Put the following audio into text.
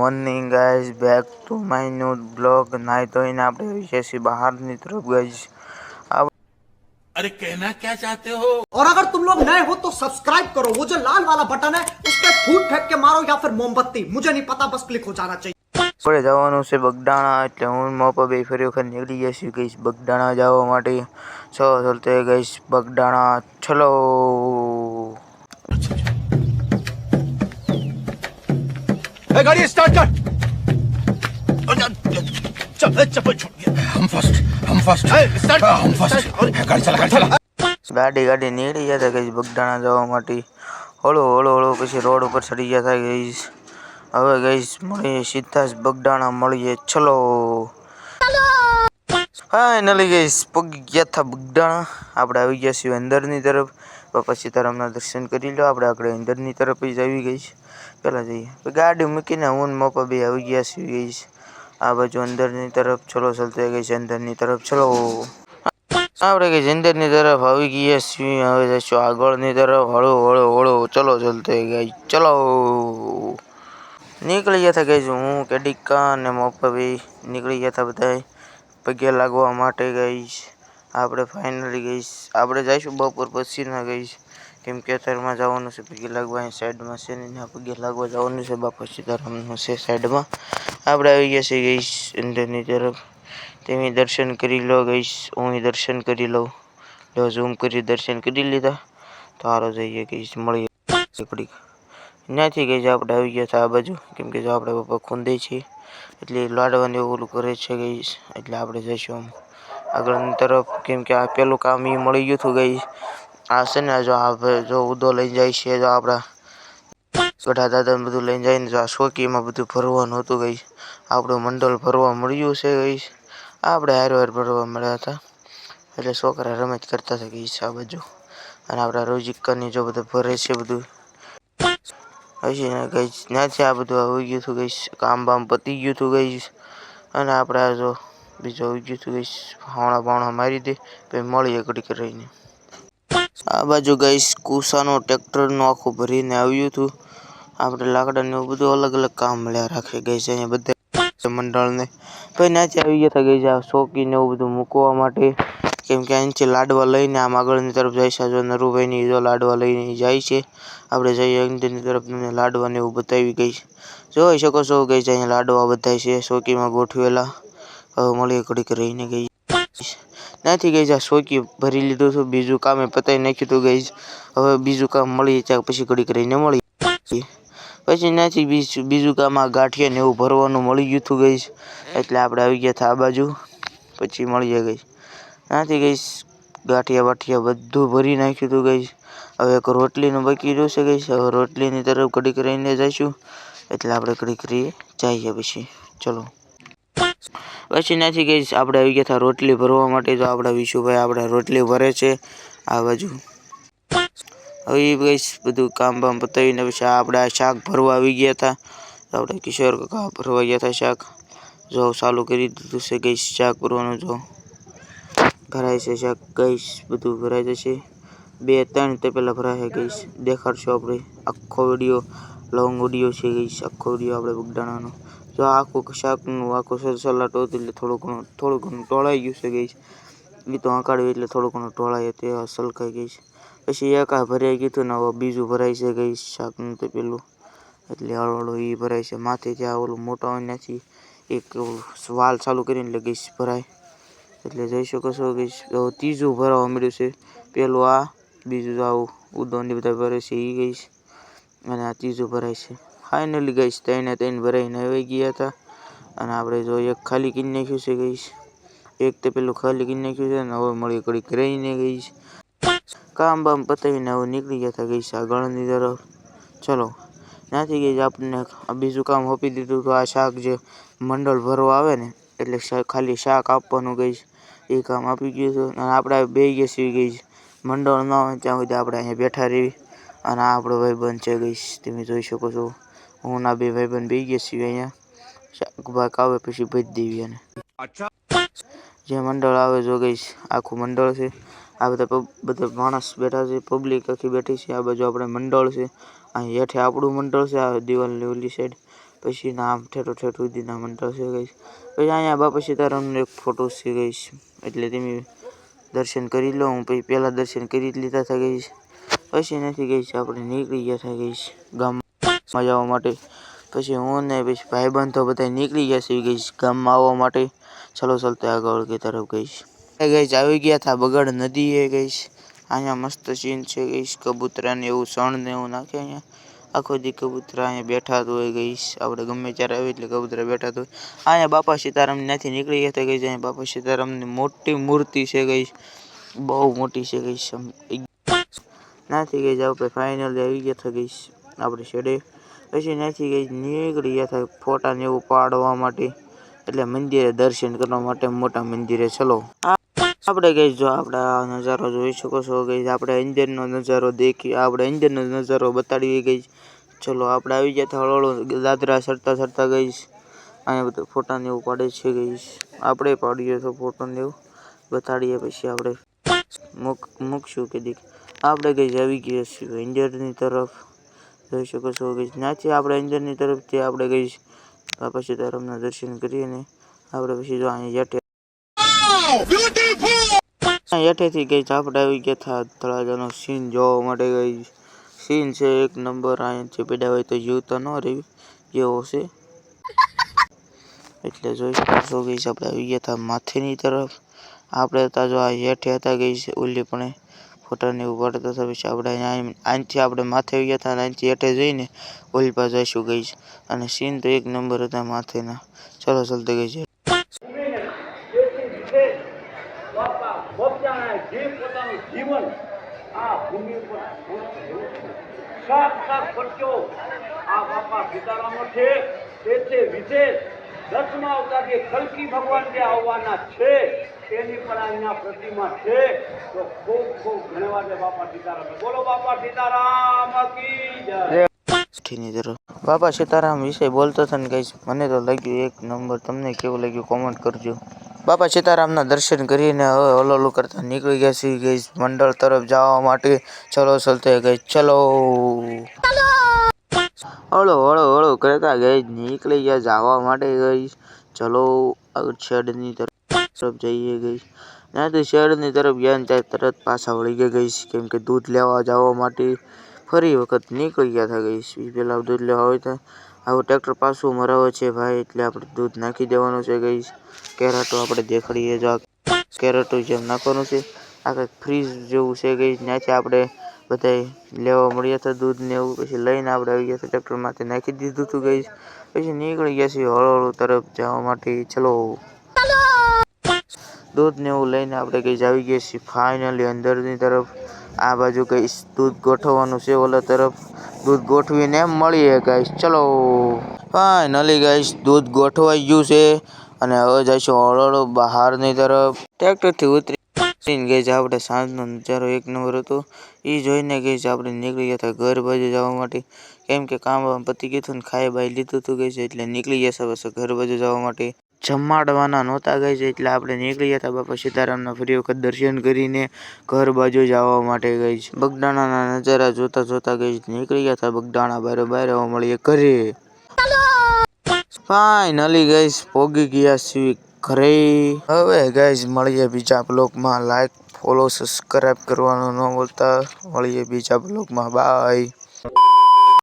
morning guys back to my new blog નાઈ ધોઈને આપણે વિશે છીએ બહારની તરફ ગાઈઝ अरे कहना क्या चाहते हो और अगर तुम लोग नए हो तो सब्सक्राइब करो वो जो लाल वाला बटन है उस पर फूट फेंक के मारो या फिर मोमबत्ती मुझे नहीं पता बस क्लिक हो जाना चाहिए આપણે જવાનું છે બગડાણા એટલે હું મોપા બે ફરી વખત નીકળી ગયા છીએ ગઈશ બગડાણા જવા માટે છ ચલતે ગઈશ બગડાણા ચલો गाड़ी स्टार्ट कर चप्पल चप्पल छोड़ गया हम फर्स्ट हम फर्स्ट स्टार्ट हम फर्स्ट गाड़ी चला गाड़ी चला ગાડી ગાડી નીકળી ગયા હતા ગઈશ બગડાણા જવા માટે હળો હળો હળો પછી રોડ ઉપર ચડી ગયા હતા ગઈશ હવે ગઈશ મળીએ સીધા જ બગડાણા મળીએ ચલો ફાઇનલી ગઈશ પગી ગયા હતા બગડાણા આપણે આવી ગયા છીએ અંદરની તરફ તો પછી તરફના દર્શન કરી લો. આપણે આગળ અંદરની તરફ જ આવી ગઈ છે. પહેલાં જઈએ. ગાડી મૂકીને હું મોપા બે આવી ગયા છીએ ગઈશ આ બાજુ અંદરની તરફ ચલો, ચલતે ગઈ છે, અંદરની તરફ ચલો. આપણે કે અંદરની તરફ આવી ગયા છીએ. હવે જઈશું આગળની તરફ. હળો હળો હળો. ચલો, ચલતે ગઈ. ચલો. નીકળી ગયા હતા, ગઈ હું, કેડિકા અને મોપાભાઈ નીકળી ગયા હતા બધા પગે લાગવા માટે ગઈશ આપણે ફાઇનલી ગઈશ આપણે જઈશું બપોર પછીના ગઈશ કેમ કે અત્યારમાં જવાનું છે પગે લાગવા, અહીં સાઈડમાં છે ને પગે લાગવા જવાનું છે, બાપા સીતારામનું છે સાઈડમાં. આપણે આવી ગયા છે ગઈશ અંદરની તરફ. તેમી દર્શન કરી લો ગઈશ હું દર્શન કરી લઉં. લો ઝૂમ કરી દર્શન કરી લીધા, તો હારો જઈએ ગઈશ મળીએ. ઘડીક ત્યાંથી ગઈ આપણે આવી ગયા હતા આ બાજુ. કેમ કે જો આપણે પપ્પા ખૂંદે છે એટલે લાડવાની એવું ઓલું કરે છે ગઈશ એટલે આપણે જઈશું આમ. આગળની તરફ કેમ કે આ પેલું કામ એ મળી ગયું હતું ગઈ. આ છે ને જો આ જો ઉદો લઈ જાય છે, જો આપણા ગઢા દાદાને બધું લઈને જઈને જો આ શોકીમાં બધું ભરવાનું હતું ગઈ. આપણું મંડળ ભરવા મળ્યું છે ગઈ. આપણે હાર વાર ભરવા મળ્યા હતા. એટલે છોકરા રમત કરતા હતા ગઈ છે આ બાજુ. અને આપણા રોજિકની જો બધું ભરે છે બધું. ને ગઈ, ત્યાંથી આ બધું આવી ગયું હતું ગઈ. કામ બામ પતી ગયું હતું ગઈ. અને આપણે જો બીજું આવી ગયું હતું ગઈશ હાવણા બાવણા મારી દે, પછી મળીએ ઘડીક રહીને. આ બાજુ ગઈ કુસાનો ટ્રેક્ટરનું આખું ભરીને આવ્યું હતું આપણે લાકડાને એવું બધું અલગ અલગ કામ મળ્યા રાખે ગઈ છે અહીંયા બધા મંડળને. પછી ત્યાંથી આવી ગયા હતા ગઈ આ શોકીને એવું બધું મૂકવા માટે. કેમ કે અહીંથી લાડવા લઈને આમ આગળની તરફ જાય છે. જો નરુભાઈની જો લાડવા લઈને જાય છે. આપણે જઈએ અંદરની તરફ તમને લાડવાને એવું બતાવી ગઈ જોઈ શકો છો ગઈ છે અહીંયા લાડવા બધાય છે ચોકીમાં ગોઠવેલા. હવે મળીએ ઘડીક રહીને ગઈ. ત્યાંથી ગઈ આ શોકી ભરી લીધું હતું. બીજું કામે પતાવી નાખ્યું હતું ગઈ. હવે બીજું કામ મળી ત્યાં પછી ઘડીક રહીને મળી. પછી ત્યાંથી બીજું બીજું કામ આ ગાંઠિયા ને એવું ભરવાનું મળી ગયું હતું ગઈ. એટલે આપણે આવી ગયા હતા આ બાજુ. પછી મળીએ ગઈ. ત્યાંથી ગઈ ગાંઠિયા બાઠિયા બધું ભરી નાખ્યું હતું ગઈ. હવે એક રોટલીનું બાકી જોશે ગઈ. હવે રોટલીની તરફ ઘડીક રહીને જઈશું. એટલે આપણે ઘડીક રહીએ. જઈએ પછી. ચલો. પછી નથી ગઈ આપણે આવી ગયા હતા રોટલી ભરવા માટે, તો આપણા વિશુભાઈ આપણે રોટલી ભરે છે આ બાજુ. હવે એ બધું કામ બામ પતાવીને પછી આપણે શાક ભરવા આવી ગયા હતા આપણે કિશોર કાકા ભરવા ગયા હતા શાક. જો ચાલુ કરી દીધું છે ગઈશ શાક ભરવાનું, જો ભરાય છે શાક ગઈશ બધું ભરાઈ જશે. બે ત્રણ તે પહેલાં ભરાય ગઈશ દેખાડશું આપણે. આખો વીડિયો લોંગ વીડિયો છે ગઈશ આખો વીડિયો આપણે બગડાણાનો જો આખું શાકનું આખું સલાડ હતું એટલે થોડું ઘણું થોડું ઘણું ટોળાઈ ગયું છે ગઈશ એ તો આંકાળ્યું એટલે થોડું ઘણું ટોળાય તે સલકાઈ ગઈશ પછી એક આ ભરાઈ ગયું ને હવે બીજું ભરાય છે ગઈશ શાકનું તો પેલું. એટલે હળવળું એ ભરાય છે. માથે ત્યાં ઓલું મોટા હોય નથી એક વાલ ચાલુ કરીને એટલે ગઈશ ભરાય. એટલે જઈ શકો છો કે ત્રીજું ભરાવા મળ્યું છે. પેલું આ, બીજું તો આવું ઉદોની બધા ભરે છે એ ગઈશ અને આ ત્રીજું ભરાય છે. ફાઇનલી ગઈશ ત્રણે ત્રણ ભરાઈને આવી ગયા હતા. અને આપણે જો એક ખાલી કરી નાખ્યું છે ગઈશ એક તો પેલું ખાલી કરી નાખ્યું છે અને હવે મળી ઘડીક રહીને ગઈશ કામ બામ પતાવીને હવે નીકળી ગયા હતા ગઈશ આગળની ગળની તરફ. ચલો, ત્યાંથી ગઈ આપણને બીજું કામ આપી દીધું તો આ શાક જે મંડળ ભરવા આવે ને, એટલે ખાલી શાક આપવાનું ગઈશ એ કામ આપી ગયું હતું અને આપણે બે ગયા છીએ ગઈશ મંડળ ન હોય ત્યાં સુધી આપણે અહીંયા બેઠા રહી અને આ આપણો ભાઈબંધ છે ગઈશ તમે જોઈ શકો છો. હું ના બે ભાઈબંધ બે ગયા છીએ અહીંયા શાકભાગ આવે પછી ભરી દેવી એને જે મંડળ આવે જો ગઈશ આખું મંડળ છે આ બધા પબ- બધા માણસ બેઠા છે પબ્લિક આખી બેઠી છે આ બાજુ આપણે મંડળ છે અહીં હેઠે આપણું મંડળ છે આ દિવાલની ઓલી સાઈડ પછી નામ ઠેઠો ઠેઠ સુધીના મંડળ છે ગઈશ પછી અહીંયા બાપા સીતારામનો એક ફોટો છે ગઈશ એટલે તમે દર્શન કરી લો હું પછી પહેલાં દર્શન કરી જ લીધા હતા ગઈશ પછી નથી ગઈશ આપણે નીકળી ગયા હતા ગઈશ ગામમાં જવા માટે. પછી હું ને પછી ભાઈબંધો બધા નીકળી ગયા છે. ગઈશ ગામમાં આવવા માટે. ચલો ચાલતે આગળ કે તરફ ગઈશ એ ગઈશ આવી ગયા હતા બગડ નદી એ ગઈશ અહીંયા મસ્ત સીન છે ગઈશ કબૂતરા ને એવું સણ ને એવું નાખે અહીંયા. આખો દી કબૂતરા અહીંયા બેઠા તો હોય ગઈશ આપણે ગમે ત્યારે આવે એટલે કબૂતરા બેઠા તો. હોય અહીંયા બાપા સીતારામ ત્યાંથી નીકળી ગયા હતા ગઈશ અહીંયા બાપા સીતારામની મોટી મૂર્તિ છે ગઈશ બહુ મોટી છે ગઈશ આમ એક- નાથી ગઈ આપણે ફાઇનલી આવી ગયા હતા ગઈશ આપણે છેડે. પછી ત્યાંથી ગઈ નીકળી ગયા થાય ફોટા ને એવું પાડવા માટે. એટલે મંદિરે દર્શન કરવા માટે મોટા મંદિરે. ચલો. આપણે ગઈ જો આપણે નજારો જોઈ શકો છો. ગઈ આપણે અંદરનો નજારો દેખી, આપણે અંદરનો નજારો બતાડી ગઈ. ચલો, આપણે આવી ગયા હતા હળવળ દાદરા સરતા સરતા ગઈશ અહીંયા બધું ફોટા ને એવું પાડે છે ગઈશ આપણે પાડીએ તો ફોટો ને એવું બતાડીએ પછી આપણે. મૂક, મૂકશું કે દીક આપણે ગઈ આવી ગયા છીએ અંદરની તરફ. જોઈ શકો છો ગઈ ત્યાંથી આપણે અંદરની તરફથી આપણે ગઈ બાપા સીતારામના દર્શન કરીને આપણે પછી જો અહીંયા હેઠે અહીંયા હેઠેથી ગઈ આપણે આવી ગયા હતા તળાજાનો સીન જોવા માટે ગઈ સીન છે એક નંબર અહીંયાથી પડ્યા હોય તો જીવતા ન રહેવી જેવો છે. એટલે જોઈ શકો છો ગઈ આપણે આવી ગયા હતા માથેની તરફ. આપણે હતા જો આ હેઠે હતા ગઈ છે ઓલી પણ ફોટા ને એવું આપણે અહીંથી આપણે માથે ગયા હતા અને અહીંથી હેઠે જઈને ઓલી પાસે જઈશું ગઈ અને સીન તો એક નંબર હતા માથેના. ચલો ચલતે ગઈ છે આ ભૂમિ ઉપર આ બાપા સીતારામનો છે. તે વિશેષ દસમા અવતાર જે કલ્કી ભગવાન જે આવવાના છે, તેની પણ અહીંયા પ્રતિમા છે. તો ખૂબ ખૂબ ધન્યવાદ બાપા સીતારામ બોલો બાપા સીતારામ કી જય. બાપા સીતારામ વિશે બોલતો હતો ને ગઈશ મને તો લાગ્યું એક નંબર તમને કેવું લાગ્યું કોમેન્ટ કરજો. બાપા સીતારામના દર્શન કરીને હવે હલોલું કરતા નીકળી ગયા છીએ ગઈ મંડળ તરફ જવા માટે ચલો ચલતે ગઈ ચલો. હળો હળો હળો કરતા ગઈ નીકળી ગયા, જવા માટે ગઈ ચલો, આગળ શેડની તરફ જઈએ ગઈ ત્યાંથી શેડની તરફ ગયા ત્યાં તરત પાછા વળી ગયા ગઈશ. કેમ કે દૂધ લેવા જવા માટે ફરી વખત નીકળી ગયા હતા ગઈશ. પેલા દૂધ લેવા હોય તો આવું ટ્રેક્ટર પાછું મરાવે છે ભાઈ, એટલે આપણે દૂધ નાખી દેવાનું છે ગઈશ. કેરેટો આપણે દેખાડીએ જો કેરેટો જેમ નાખવાનું છે. આ કંઈક ફ્રીજ જેવું છે ગઈ ત્યાંથી આપણે બધાય લેવા મળ્યા હતા દૂધ ને એવું. પછી લઈને આપણે આવી ગયા હતા ટ્રેક્ટરમાંથી નાખી દીધું હતું ગઈ પછી નીકળી ગયા છીએ હળવળ તરફ જવા માટે. ચલો. દૂધ ને એવું લઈને આપણે કઈ આવી ગયા છીએ ફાઇનલી અંદરની તરફ. આ બાજુ કઈ દૂધ ગોઠવવાનું છે ઓલા તરફ. દૂધ ગોઠવીને મળીએ ગાઈસ. ચલો. ફાઇનલી ગાઈસ દૂધ ગોઠવાઈ ગયું છે. અને હવે જઈશું હળવળ બહારની તરફ. ટ્રેક્ટરથી ઉતરી ગઈ છે આપણે સાંજનો નજારો એક નંબર હતો. એ જોઈને ગઈ છે આપણે નીકળી ગયા હતા ઘર બાજુ જવા માટે. કેમ કે કામ વામ પતી ગયું હતું ને ખાઈ બાઈ લીધું હતું ગઈ છે એટલે નીકળી ગયા છે બસ ઘર બાજુ જવા માટે. જમાડવાના નહોતા ગઈ છે એટલે આપણે નીકળી ગયા હતા બાપા સીતારામના ફરી વખત દર્શન કરીને ઘર બાજુ જવા માટે ગઈ છે. બગદાણાના નજારા જોતા જોતા ગઈ છે. નીકળી ગયા હતા બગદાણા બારે બારે મળીએ ઘરે. ફાઇનલી ગઈ પોગી ગયા છીએ. ઘરે હવે ગાઈઝ મળીએ બીજા બ્લોગમાં લાઈક ફોલો સબસ્ક્રાઈબ કરવાનું ન ભૂલતા. મળીએ બીજા બ્લોગમાં બાય